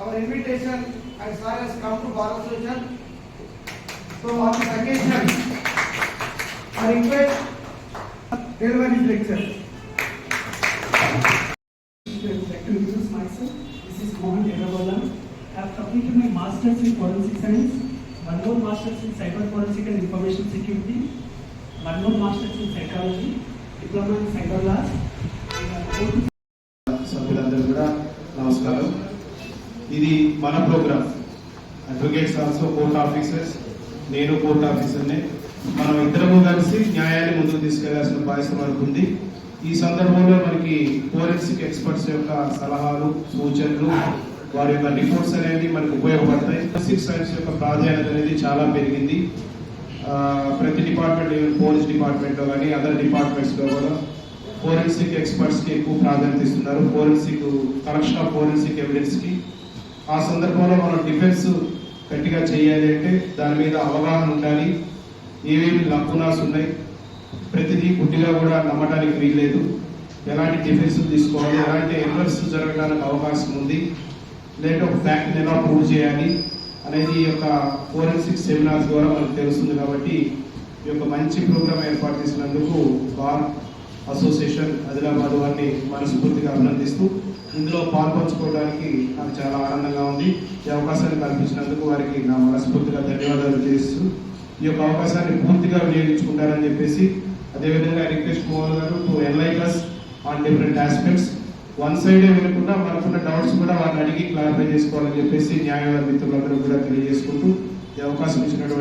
our invitation as far as come to Bar Association. So on this occasion, I request deliver his lecture. Introduce myself. This is Mohan Erabola. I have completed my master's in forensic science, one master's in cyber forensic and information security, one master's in psychology, diploma in cyber. మన program. Advocates also court officers నేను court ఆఫీసర్నే మనం ఇద్దరము కలిసి న్యాయాన్ని ముందుకు తీసుకెళ్ళాల్సిన బాధ్యత మనకు ఉంది. ఈ సందర్భంలో మనకి ఫోరెన్సిక్ ఎక్స్పర్ట్స్ యొక్క సలహాలు సూచనలు వారి యొక్క రిపోర్ట్స్ అనేవి మనకు ఉపయోగపడతాయి. ఫోరెన్సిక్ సైన్స్ యొక్క ప్రాధాన్యత అనేది చాలా పెరిగింది. ప్రతి డిపార్ట్మెంట్ పోలీస్ డిపార్ట్మెంట్లో కానీ అదర్ డిపార్ట్మెంట్స్లో కూడా ఫోరెన్సిక్ ఎక్స్పర్ట్స్కి ఎక్కువ ప్రాధాన్యత ఇస్తున్నారు. ఫోరెన్సిక్ కలెక్షన్ ఆఫ్ ఫోరెన్సిక్ ఎవిడెన్స్కి ఆ సందర్భంలో మనం డిఫెన్స్ గట్టిగా చేయాలి అంటే దాని మీద అవగాహన ఉండాలి. ఏమేమి లక్కునాస్ ఉన్నాయి? ప్రతిదీ గుడ్డిగా కూడా నమ్మడానికి వీల్లేదు. ఎలాంటి డిఫెన్స్ తీసుకోవాలి? ఎలాంటి ఎర్రర్స్ జరగడానికి అవకాశం ఉంది? లేదంటే ఒక ఫ్యాక్ట్ని ఎలా ప్రూవ్ చేయాలి? అనేది ఈ యొక్క ఫోరెన్సిక్ సెమినార్స్ ద్వారా మనకు తెలుస్తుంది కాబట్టి ఈ యొక్క మంచి ప్రోగ్రామ్ ఏర్పాటు చేసిన అసోసియేషన్ ఆదిలాబాద్ వారిని మనస్ఫూర్తిగా అభినందిస్తూ ఇందులో పాల్పంచుకోవడానికి నాకు చాలా ఆనందంగా ఉంది. ఈ అవకాశాన్ని కల్పించినందుకు వారికి నా మనస్ఫూర్తిగా ధన్యవాదాలు చేస్తూ ఈ యొక్క అవకాశాన్ని పూర్తిగా వినియోగించుకుంటారని చెప్పేసి అదేవిధంగా request Mohan garu to enlighten us on different aspects one సైడే వినకుండా మనకున్న డౌట్స్ కూడా వారిని అడిగి క్లారిఫై చేసుకోవాలని చెప్పేసి న్యాయవాద మిత్రులందరూ కూడా తెలియజేసుకుంటూ ఈ అవకాశం ఇచ్చినటువంటి